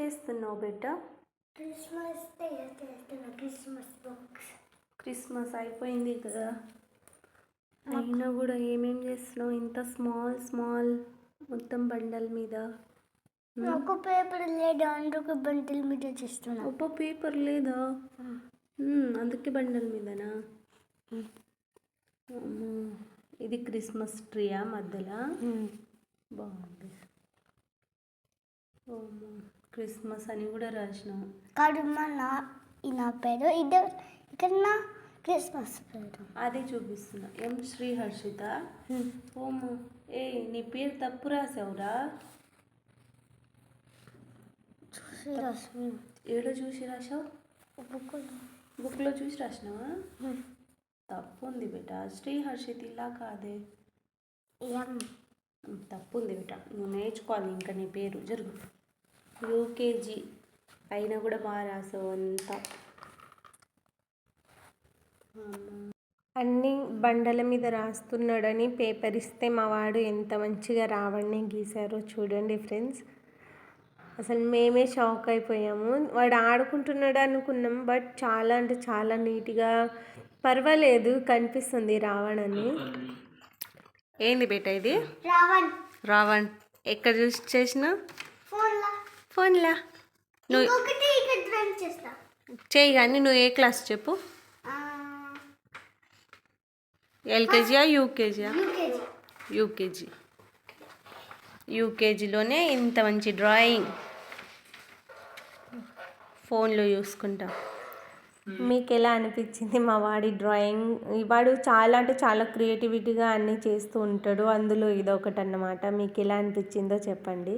చేస్తున్నావు బెట్ట Christmas Christmas box. Christmas అయిపోయింది కదా. అయినా కూడా ఏమేం చేస్తున్నావు? ఇంత స్మాల్ స్మాల్ మొత్తం బండల మీద. ఒక పేపర్ లేదు అందుకు బంతిల మీద చేస్తున్నా. ఒప్ప పేపర్ లేదా? అందుకే బండల మీదనా? ఇది క్రిస్మస్ ట్రీయా మధ్యలో? బాగుంది. క్రిస్మస్ అని కూడా రాసినాం. కాదు మా నా నా పేరు ఇది ఇక్కడ నా క్రిస్మస్ పేరు. అది చూపిస్తున్నా. ఎం శ్రీ హర్షిత ఓమో ఏ నీ పేరు తప్పు రాసావురా. చూసి రసం ఏడో చూసి రాసావు? బుక్కులు బుక్లో చూసి రాసినావా? తప్పు ఉంది బేట. శ్రీ హర్షిత్ ఇలా కాదే. తప్పు ఉంది బేట. నువ్వు నేర్చుకోవాలి ఇంకా నీ పేరు. జరుగు. యూకేజీ అయినా కూడా బాగా రాసావు అంతా. అన్ని బండల మీద రాస్తున్నాడని పేపర్ ఇస్తే మా వాడు ఎంత మంచిగా రావణ్ణి గీశారో చూడండి ఫ్రెండ్స్. అసలు మేమే షాక్ అయిపోయాము. వాడు ఆడుకుంటున్నాడు అనుకున్నాం బట్ చాలా అంటే చాలా నీట్గా పర్వాలేదు కనిపిస్తుంది రావణని. ఏంది బేట ఇది? రావణ్. రావణ్. ఎక్కడ చూసి చేసిన? ఫోన్లా? నువ్వు చేయి కానీ నువ్వు ఏ క్లాస్ చెప్పు? ఎల్కేజీయా యూకేజీయా యూకేజీ యూకేజీ. యూకేజీలోనే ఇంత మంచి డ్రాయింగ్. ఫోన్లో చూసుకుంటా. మీకు ఎలా అనిపించింది మా వాడి డ్రాయింగ్? వాడు చాలా అంటే చాలా క్రియేటివిటీగా అన్నీ చేస్తూ ఉంటాడు. అందులో ఇదొకటి అన్నమాట మీకు ఎలా అనిపించిందో చెప్పండి.